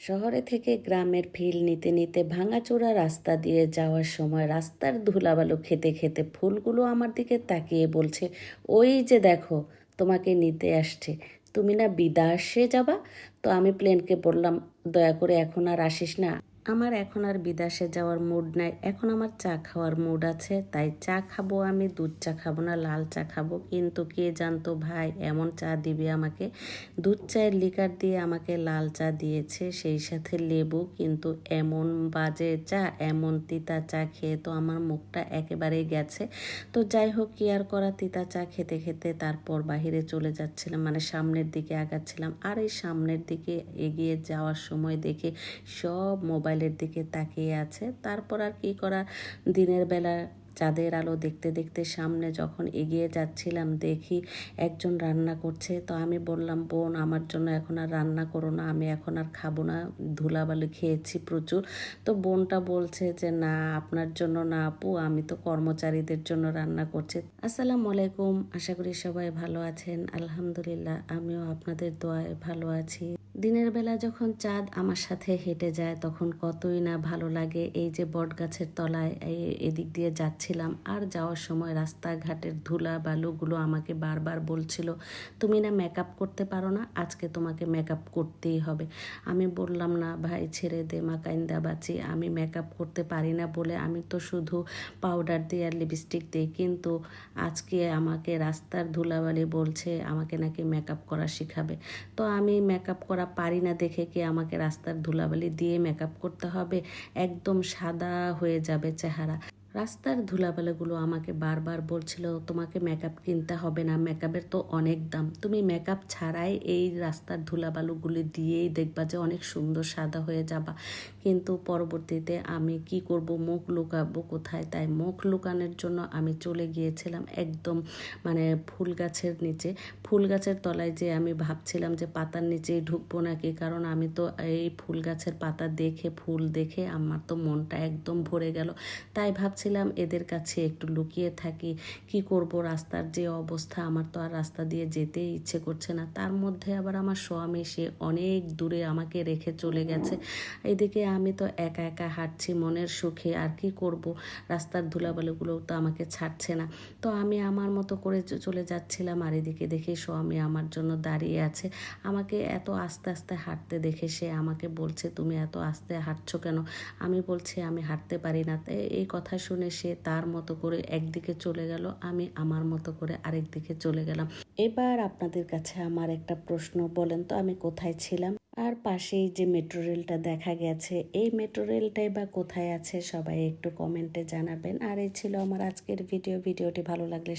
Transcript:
শহরে থেকে গ্রামের ফিল নিতে নিতে ভাঙাচোরা রাস্তা দিয়ে যাওয়ার সময় রাস্তার ধুলাবালু খেতে খেতে ফুলগুলো আমার দিকে তাকিয়ে বলছে, ওই যে দেখো, তোমাকে নিতে আসছে। তুমি না বিদাসে যাবা? তো আমি প্লেনকে বললাম, দয়া করে এখন আর আসিস না। আমার এখন আর বিদেশে যাওয়ার মুড নাই। এখন আমার চা খাওয়ার মুড আছে, তাই চা খাব আমি, দুধ চা খাব না, লাল চা খাব। কিন্তু কে জানতো ভাই, এমন চা দিবে আমাকে। দুধ চায়ের লিকার দিয়ে আমাকে লাল চা দিয়েছে, সেই সাথে লেবু, কিন্তু এমন বাজে চা, এমন তিতা চা খেয়ে তো আমার মুখটা একেবারেই গেছে। তো যাই হোক, কি আর করা, তিতা চা খেতে খেতে তারপর বাহিরে চলে যাচ্ছিলাম মানে সামনের দিকে আগাচ্ছিলাম। আর এই সামনের দিকে এগিয়ে যাওয়ার সময় দেখে সব মোবাইলের দিকে তাকিয়ে আছে। তারপর আর কি করা? দিনের বেলা চাঁদের আলো দেখতে দেখতে সামনে যখন এগিয়ে যাচ্ছিলাম, দেখি একজন রান্না করছে। তো আমি বললাম, বোন, আমার জন্য এখন আর রান্না করো না, আমি এখন আর খাব না। ধুলাবালি খেয়েছি প্রচুর। তো বোনটা বলছে যে, না, আপনার জন্য না আপু, আমি তো কর্মচারীদের জন্য রান্না করছি। আসসালামু আলাইকুম, আশা করি সবাই ভালো আছেন। আলহামদুলিল্লাহ, আমিও আপনাদের দোয়ায় ভালো আছি। দিনের বেলা যখন চাঁদ আমার সাথে হেঁটে যায়, তখন কতই না ভালো লাগে। এই যে বট গাছের তলায় এদিক দিয়ে যাচ্ছিলাম আর যাওয়ার সময় রাস্তাঘাটের ধুলা বালুগুলো আমাকে বারবার বলছিল, তুমি না মেকআপ করতে পারো না, আজকে তোমাকে মেকআপ করতেই হবে। আমি বললাম, না ভাই, ছেড়ে দে, মা কাইন্দা বাঁচি, আমি মেকআপ করতে পারি না বলে আমি তো শুধু পাউডার দিই আর লিপস্টিক দিই কিন্তু আজকে আমাকে রাস্তার ধুলাবালি বলছে, আমাকে নাকি মেকআপ করা শিখাবে। তো আমি মেকআপ করা পারি না দেখে কি আমাকে রাস্তার ধুলাবালি দিয়ে মেকআপ করতে হবে? একদম সাদা হয়ে যাবে চেহারা। রাস্তার ধুলাবালিগুলো আমাকে বারবার বলছিল, তোমাকে মেকআপ কিনতে হবে না মেকআপের তো অনেক দাম। তুমি মেকআপ ছাড়াই এই রাস্তার ধুলাবালুগুলি দিয়েই দেখবা যে অনেক সুন্দর সাদা হয়ে যাবা। কিন্তু পরবর্তীতে আমি কি করব, মুখ লুকাবো কোথায়? তাই মুখ লুকানোর জন্য আমি চলে গিয়েছিলাম একদম মানে ফুল গাছের নিচে। ফুল গাছের তলায় যে আমি ভাবছিলাম যে পাতার নিচেই ঢুকবো নাকি, কারণ আমি তো এই ফুল গাছের পাতা দেখে, ফুল দেখে আমার তো মনটা একদম ভরে গেল। তাই ভাবছিলাম এদের কাছে একটু লুকিয়ে থাকি। কি করব? রাস্তার যে অবস্থা, আমার তো আর রাস্তা দিয়ে যেতেই ইচ্ছে করছে না। তার মধ্যে আবার আমার স্বামী, সে অনেক দূরে আমাকে রেখে চলে গেছে। এদিকে আমি তো একা একা হাঁটছি মনের সুখে, আর কি করব? রাস্তার ধুলাবালিগুলো তো আমাকে ছাড়ছে না। তো আমি আমার মতো করে চলে যাচ্ছিলাম, আর এদিকে দেখে স্বামী আমার জন্য দাঁড়িয়ে আছে। আমাকে এত আস্তে আস্তে হাঁটতে দেখে সে আমাকে বলছে, তুমি এত আস্তে হাঁটছো কেন? আমি বলছি, আমি হাঁটতে পারি না। এই কথা শুনে সে তার মতো করে একদিকে চলে গেল, আমি আমার মতো করে আরেক দিকে চলে গেলাম। এবার আপনাদের কাছে আমার একটা প্রশ্ন, বলেন তো আমি কোথায় ছিলাম? আর পাশেই যে মেট্রো রেলটা দেখা গেছে, এই মেট্রো রেলটাই বা কোথায় আছে সবাই একটু কমেন্টে জানাবেন। আর এই ছিল আমার আজকের ভিডিও, ভিডিওটি ভালো লাগলে